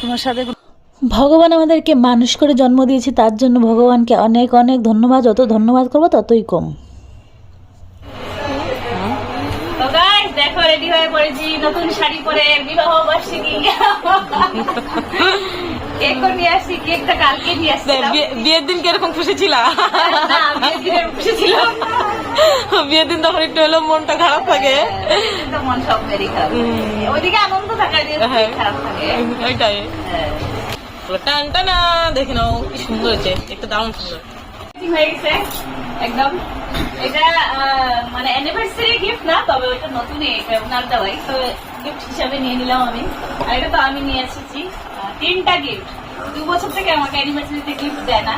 তোমার সাথে ভগবান আমাদেরকে মানুষ করে জন্ম দিয়েছে তার জন্য ভগবানকে অনেক অনেক ধন্যবাদ। যত ধন্যবাদ করব ততই কম। দেখো রেডি হয়ে পড়েছি নতুন শাড়ি পরে বিবাহ বার্ষিকী। নিয়ে আসছি কেকটা কালকে নিয়ে আসছি বিয়ের দিন কীরকম খুশি ছিল? বিয়ের দিনে খুশি ছিলাম বিয়ের দিন তখন একটু হলেও মনটা খারাপ থাকে। মন সব ওইদিকে আনন্দ থাকা হ্যাঁ। খারাপ থাকে। ওইটাই। হ্যাঁ। টান টানা দেখে নাও কি সুন্দর হয়েছে। একটা দারুণ সুন্দর। হয়ে গেছে একদম। এটা মানে অ্যানিভার্সারি গিফট না তবে ওটা নতুনই এটা ওনার দেওয়াই। তো গিফট হিসাবে নিয়ে নিলাম আমি। আর এটা তো আমি নিয়ে এসেছি। তিনটা গিফট দু বছর থেকে আমাকে অ্যানিভার্সারিতে গিফট দেয় না।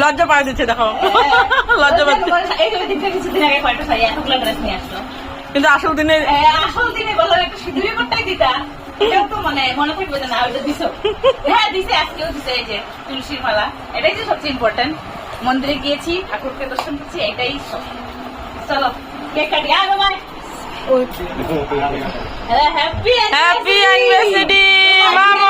লজ্জা পাওয়া দিচ্ছে দেখো। লজ্জা পাচ্ছে। এতগুলো ড্রেস নিয়ে আসলো। কিন্তু আসল দিনে আসল দিনে একটা সিঁদুরি করতেই দিতা। এটাও তো মানে মনে থাকবে যে না ওইটা দিছো। হ্যাঁ দিছে আজকেও দিছে এই যে তুলসীর মালা। এটাই তো সবচেয়ে ইম্পর্টেন্ট মন্দিরে গিয়েছি ঠাকুরকে দর্শন করছি এটাই সব। চলো কেক কাটি। আর বাবাই হ্যাপি হ্যাপি অ্যানিভার্সারি মামন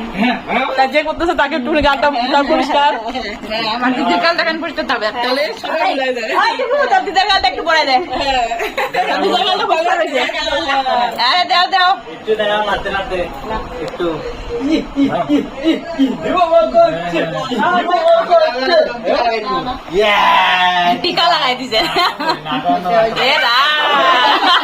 তা যে করতেছে তাকে একটু গালটা তার পরিষ্কার। আর দিদির গালটা কেন পরিষ্কার থাকবে তাহলে সবাই মিলাই যায় আয়, একটু তোর দিদার গালটা একটু পরে দে। তার দিদির গালটা পরিষ্কার হয়েছে আরে দাও দাও। একটু দেখা মারতে মারতে একটু। টিকা লাগাই দিছে।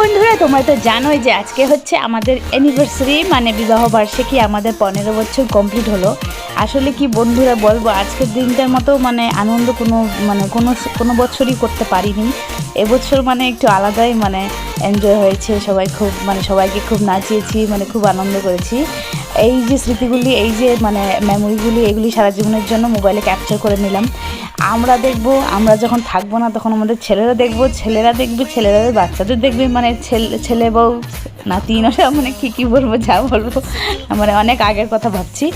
বন্ধুরা, তোমরা তো জানোই যে আজকে হচ্ছে আমাদের অ্যানিভার্সারি মানে বিবাহ বার্ষিকী আমাদের পনেরো বছর কমপ্লিট হলো। আসলে কি বন্ধুরা বলব, আজকের দিনটার মতো মানে আনন্দ কোনো মানে কোনো কোনো বছরই করতে পারিনি। এবছর মানে একটু আলাদাই মানে এনজয় হয়েছে, সবাই খুব মানে সবাইকে খুব নাচিয়েছি মানে খুব আনন্দ করেছি। এই যে স্মৃতিগুলি, এই যে মানে মেমোরিগুলি এগুলি সারা জীবনের জন্য মোবাইলে ক্যাপচার করে নিলাম। আমরা দেখব, আমরা যখন থাকব না, তখন আমাদের ছেলেরা দেখব, ছেলেরা দেখবে, ছেলেরা বাচ্চাদের দেখবে মানে ছেলে ছেলে বউ নাতি নসা মানে কী কী বলব, যা বলব। মানে অনেক আগের কথা ভাবছি।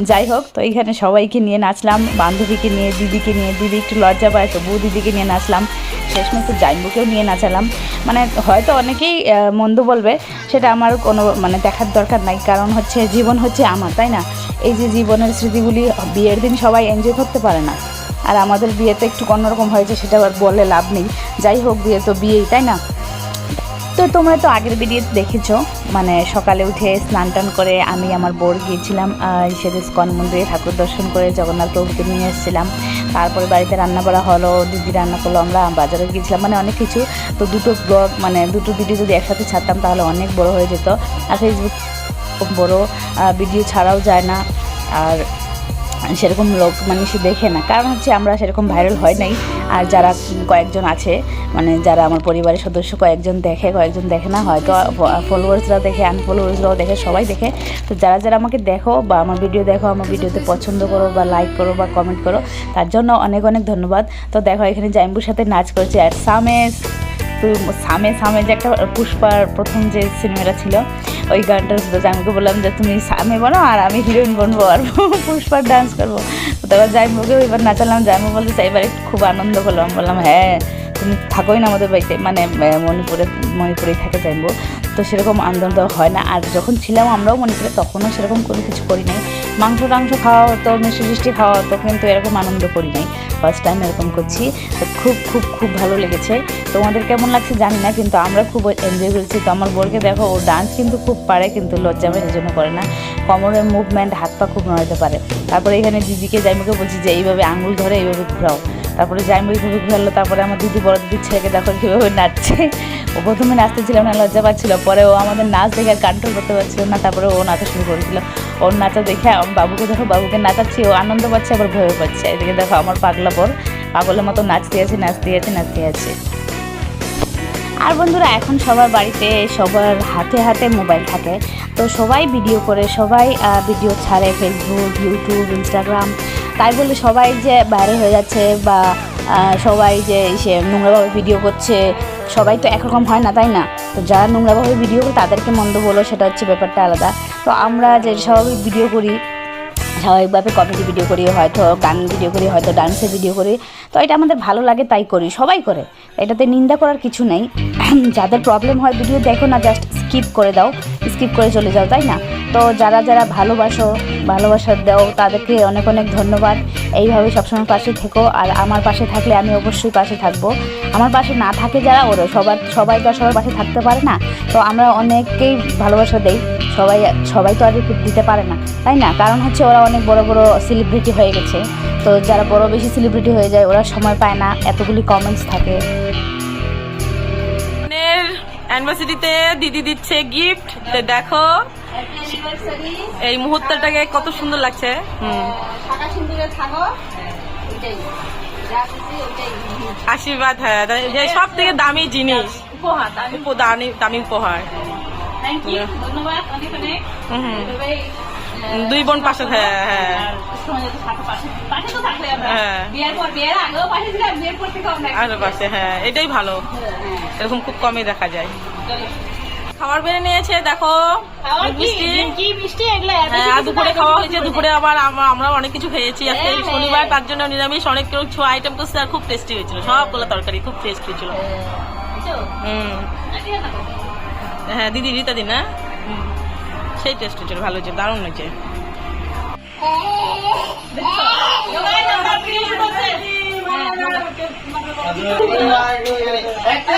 যাই হোক, তো এইখানে সবাইকে নিয়ে নাচলাম, বান্ধবীকে নিয়ে, দিদিকে নিয়ে, দিদি একটু লজ্জা পায়, তবুও দিদিকে নিয়ে নাচলাম। শেষমেশ তো জাইম্বুকেও নিয়ে নাচালাম। মানে হয়তো অনেকেই মন্দ বলবে, সেটা আমার কোনো মানে দেখার দরকার নাই। কারণ হচ্ছে, জীবন হচ্ছে আমার, তাই না? এই যে জীবনের স্মৃতিগুলি, বিয়ের দিন সবাই এনজয় করতে পারে না। আর আমাদের বিয়েতে একটু অন্যরকম হয়েছে, সেটা বলে লাভ নেই। যাই হোক, বিয়ে তো বিয়েই, তাই না? তো তোমরা তো আগের ভিডিওতে দেখেছ মানে সকালে উঠে স্নান টান করে আমি আমার বোর গিয়েছিলাম সেদিন স্কন মন্দিরে ঠাকুর দর্শন করে জগন্নাথ প্রভুকে নিয়ে এসেছিলাম। তারপরে বাড়িতে রান্না করা হলো, দিদি রান্না করল, আমরা বাজারে গিয়েছিলাম মানে অনেক কিছু। তো দুটো ব্লগ মানে দুটো ভিডিও যদি একসাথে ছাড়তাম তাহলে অনেক বড় হয়ে যেত। আর ফেসবুক বড় ভিডিও ছাড়াও যায় না। আর সেরকম লোক মানুষ দেখে না। কারণ হচ্ছে আমরা সেরকম ভাইরাল হয় নাই। আর যারা কয়েকজন আছে মানে যারা আমার পরিবারের সদস্য, কয়েকজন দেখে কয়েকজন দেখে না, হয়তো ফলোয়ার্সরা দেখে আনফলোয়ার্সরাও দেখে, সবাই দেখে। তো যারা যারা আমাকে দেখো বা আমার ভিডিও দেখো, আমার ভিডিওতে পছন্দ করো বা লাইক করো বা কমেন্ট করো, তার জন্য অনেক অনেক ধন্যবাদ। তো দেখো, এখানে জাইম্বুর সাথে নাচ করছে আর সামেস। তো সামে সামে যে একটা পুষ্পার প্রথম যে সিনেমাটা ছিল, ওই গানটা আমাকে বললাম যে, তুমি সামে বলো আর আমি হিরোইন বনবো আর পুষ্পার ডান্স করব। তো তারপর জাইমুকেও এবার নাচালাম। জাইমু বলতে এবার একটু খুব আনন্দ করলাম। বললাম হ্যাঁ তুমি থাকোই না আমাদের বাড়িতে। মানে মণিপুরে, মণিপুরেই থাকে জাইমবো তো সেরকম আনন্দ হয় না। আর যখন ছিলাম আমরাও মণিপুরে, তখনও সেরকম কোনো কিছু করি নাই মাংস, টাংস খাওয়া হতো মিষ্টি মিষ্টি খাওয়া হতো কিন্তু এরকম আনন্দ করি নাই। ফার্স্ট টাইম এরকম করছি। তো খুব খুব খুব ভালো লেগেছে। তোমাদের কেমন লাগছে জানি না, কিন্তু আমরা খুব এনজয় করেছি। তো আমার বোরকে দেখো, ও ডান্স কিন্তু খুব পারে, কিন্তু লজ্জা মেয়ের জন্য করে না। কোমরের মুভমেন্ট হাত পা খুব নড়াতে পারে। তারপরে এখানে দিদিকে, জাইমুকে বলছি যে, এইভাবে আঙুল ধরে এইভাবে ঘুরাও। তারপরে জাইমু এইভাবে ঘুরালো। তারপরে আমার দিদি, বড় দিদির ছেলেকে দেখো কীভাবে নাচছে। ও প্রথমে নাচতে ছিল না লজ্জা পাচ্ছিল। পরে ও আমাদের নাচ দেখে আর কন্ট্রোল করতে পারছিল না। তারপরে ও নাচা শুরু করেছিল ওর নাচা দেখে বাবুকে দেখো, বাবুকে নাচাচ্ছি, ও আনন্দ পাচ্ছে, আবার ভয় পাচ্ছে। এদিকে দেখো আমার পাগলা পর পাগলের মতো নাচতে আছে নাচতে আছে নাচতে আছে আর বন্ধুরা, এখন সবার বাড়িতে সবার হাতে হাতে মোবাইল থাকে। তো সবাই ভিডিও করে, সবাই ভিডিও ছাড়ে ফেসবুক ইউটিউব ইনস্টাগ্রাম তাই বলে সবাই যে বাইরে হয়ে যাচ্ছে বা সবাই যে সে নোংরাভাবে ভিডিও করছে, সবাই তো একরকম হয় না, তাই না? তো যারা নোংরাভাবে ভিডিও করে, তাদেরকে মন্দ বলো, সেটা হচ্ছে ব্যাপারটা আলাদা। তো আমরা যে স্বাভাবিক ভিডিও করি, স্বাভাবিকভাবে কমেডি ভিডিও করি, হয়তো গান ভিডিও করি, হয়তো ডান্সের ভিডিও করি, তো এটা আমাদের ভালো লাগে, তাই করি, সবাই করে। এটাতে নিন্দা করার কিছু নেই। যাদের প্রবলেম হয় ভিডিও দেখো না জাস্ট স্কিপ করে দাও। স্কিপ করে চলে যাও, তাই না? তো যারা যারা ভালোবাসো, ভালোবাসা দাও, তাদেরকে অনেক অনেক ধন্যবাদ। এইভাবে সবসময় পাশে থেকো, আর আমার পাশে থাকলে আমি অবশ্যই পাশে থাকব। আমার পাশে না থাকে যারা, ওরা সবার, সবাই তো সবার পাশে থাকতে পারে না। তো আমরা অনেককেই ভালোবাসা দেই। সবাই সবাই তো আর দিতে পারে না, তাই না? কারণ হচ্ছে ওরা অনেক বড় বড় সেলিব্রিটি হয়ে গেছে। তো যারা বড় বেশি সেলিব্রিটি হয়ে যায়, ওরা সময় পায় না। এতগুলি কমেন্টস থাকে। অ্যানিভার্সারিতে দিদি দিচ্ছে গিফট দেখো এই মুহূর্তটাকে কত সুন্দর লাগছে। আশীর্বাদ হ্যাঁ সব থেকে দামি জিনিস। উপহার দামি। দামি উপহার। থ্যাংক ইউ ধন্যবাদ অনেক অনেক। আহ, দুই বোন পাশে হ্যাঁ হ্যাঁ। আর পাশে হ্যাঁ। হ্যাঁ। এটাই ভালো। এরকম খুব কমই দেখা যায়। খাবার বেড়ে নিয়েছে দেখো। হ্যাঁ, দুপুরে খাওয়া হয়েছে দুপুরে আবার আমরা অনেক কিছু খেয়েছি। আজকে হ্যাঁ, শনিবার হ্যাঁ। তার জন্য নিরামিষ অনেক কিছু আইটেম করছে আর খুব টেস্টি হয়েছিল। সবগুলো তরকারি খুব টেস্ট হয়েছিল হুম? হ্যাঁ দিদি রীতা দি না। সেই টেস্ট হয়েছিল ভালো হয়েছে দারুণ হয়েছে। একটা